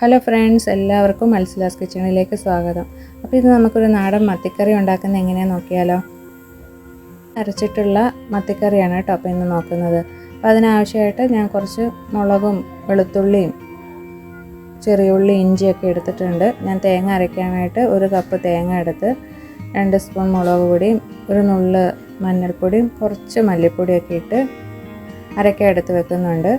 Hello friends എല്ലാവർക്കും മത്സ്യലാസ് കിച്ചണിലേക്ക് സ്വാഗതം. അപ്പോൾ ഇത് നമുക്കൊരു നാടൻ മത്തിക്കറി ഉണ്ടാക്കുന്ന എങ്ങനെയാണെന്ന് നോക്കിയാലോ? അരച്ചിട്ടുള്ള മത്തിക്കറിയാണ് കേട്ടോ അപ്പോൾ ഇന്ന് നോക്കുന്നത്. അപ്പോൾ അതിനാവശ്യമായിട്ട് ഞാൻ കുറച്ച് മുളകും വെളുത്തുള്ളിയും ചെറിയുള്ളി ഇഞ്ചിയൊക്കെ എടുത്തിട്ടുണ്ട്. ഞാൻ തേങ്ങ അരയ്ക്കാനായിട്ട് ഒരു കപ്പ് തേങ്ങ എടുത്ത് രണ്ട് സ്പൂൺ മുളക് പൊടിയും ഒരു നുള്ള് മഞ്ഞൾപ്പൊടിയും കുറച്ച് മല്ലിപ്പൊടിയൊക്കെ ഇട്ട് അരയ്ക്കാൻ എടുത്ത് വെക്കുന്നുണ്ട്.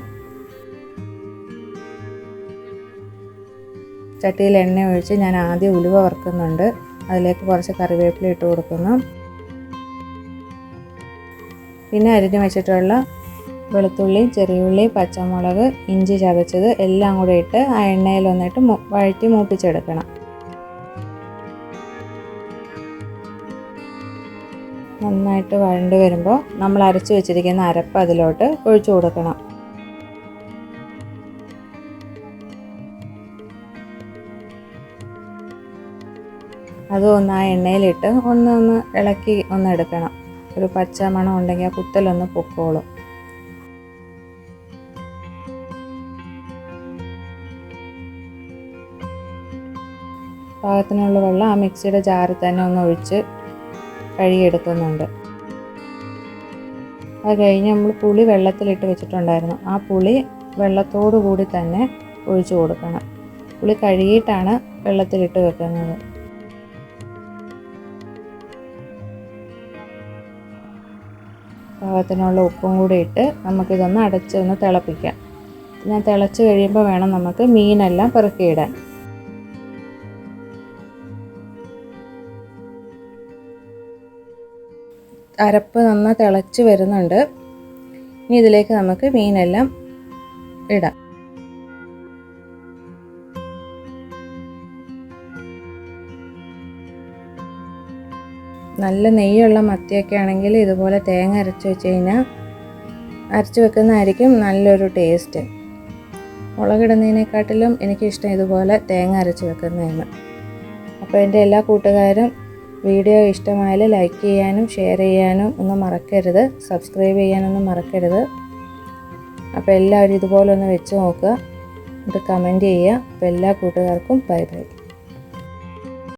ചട്ടിയിൽ എണ്ണ ഒഴിച്ച് ഞാൻ ആദ്യം ഉലുവ വറുക്കുന്നുണ്ട്. അതിലേക്ക് കുറച്ച് കറിവേപ്പില ഇട്ട് കൊടുക്കുന്നു. പിന്നെ അരിഞ്ഞു വെച്ചിട്ടുള്ള വെളുത്തുള്ളി ചെറിയുള്ളി പച്ചമുളക് ഇഞ്ചി ചതച്ചത് എല്ലാം കൂടെ ഇട്ട് ആ എണ്ണയിൽ വന്നിട്ട് വഴറ്റി മൂപ്പിച്ചെടുക്കണം. നന്നായിട്ട് വഴണ്ട് വരുമ്പോൾ നമ്മൾ അരച്ച് വെച്ചിരിക്കുന്ന അരപ്പ് അതിലോട്ട് ഒഴിച്ചു കൊടുക്കണം. അതും ഒന്ന് ആ എണ്ണയിലിട്ട് ഒന്ന് ഒന്ന് ഇളക്കി ഒന്ന് എടുക്കണം. ഒരു പച്ച മണം ഉണ്ടെങ്കിൽ ആ കുത്തലൊന്ന് പൊക്കോളും. പാകത്തിനുള്ള വെള്ളം ആ മിക്സിയുടെ ജാറിൽ തന്നെ ഒന്ന് ഒഴിച്ച് കഴുകിയെടുക്കുന്നുണ്ട്. അത് കഴിഞ്ഞ് നമ്മൾ പുളി വെള്ളത്തിലിട്ട് വെച്ചിട്ടുണ്ടായിരുന്നു. ആ പുളി വെള്ളത്തോടു കൂടി തന്നെ ഒഴിച്ചു കൊടുക്കണം. പുളി കഴുകിയിട്ടാണ് വെള്ളത്തിലിട്ട് വെക്കുന്നത്. പാകത്തിനുള്ള ഉപ്പും കൂടി ഇട്ട് നമുക്കിതൊന്ന് അടച്ച് ഒന്ന് തിളപ്പിക്കാം. ഞാൻ തിളച്ച് കഴിയുമ്പോൾ വേണം നമുക്ക് മീനെല്ലാം പെറുക്കിയിടാൻ. അരപ്പ് നന്നായി തിളച്ച് വരുന്നുണ്ട്. ഇനി ഇതിലേക്ക് നമുക്ക് മീനെല്ലാം ഇടാം. നല്ല നെയ്യുള്ള മത്തിയൊക്കെ ആണെങ്കിൽ ഇതുപോലെ തേങ്ങ അരച്ച് വെച്ച് കഴിഞ്ഞാൽ അരച്ച് വെക്കുന്നതായിരിക്കും നല്ലൊരു ടേസ്റ്റ്. മുളകിടുന്നതിനെക്കാട്ടിലും എനിക്കിഷ്ടം ഇതുപോലെ തേങ്ങ അരച്ച് വെക്കുന്നതാണ്. അപ്പോൾ എന്റെ എല്ലാ കൂട്ടുകാരും വീഡിയോ ഇഷ്ടമായാൽ ലൈക്ക് ചെയ്യാനും ഷെയർ ചെയ്യാനും ഒന്നും മറക്കരുത്. സബ്സ്ക്രൈബ് ചെയ്യാനൊന്നും മറക്കരുത്. അപ്പോൾ എല്ലാവരും ഇതുപോലെ ഒന്ന് വെച്ച് നോക്കുക. എന്നിട്ട് കമന്റ് ചെയ്യുക. അപ്പോൾ എല്ലാ കൂട്ടുകാർക്കും ബൈ ബൈ.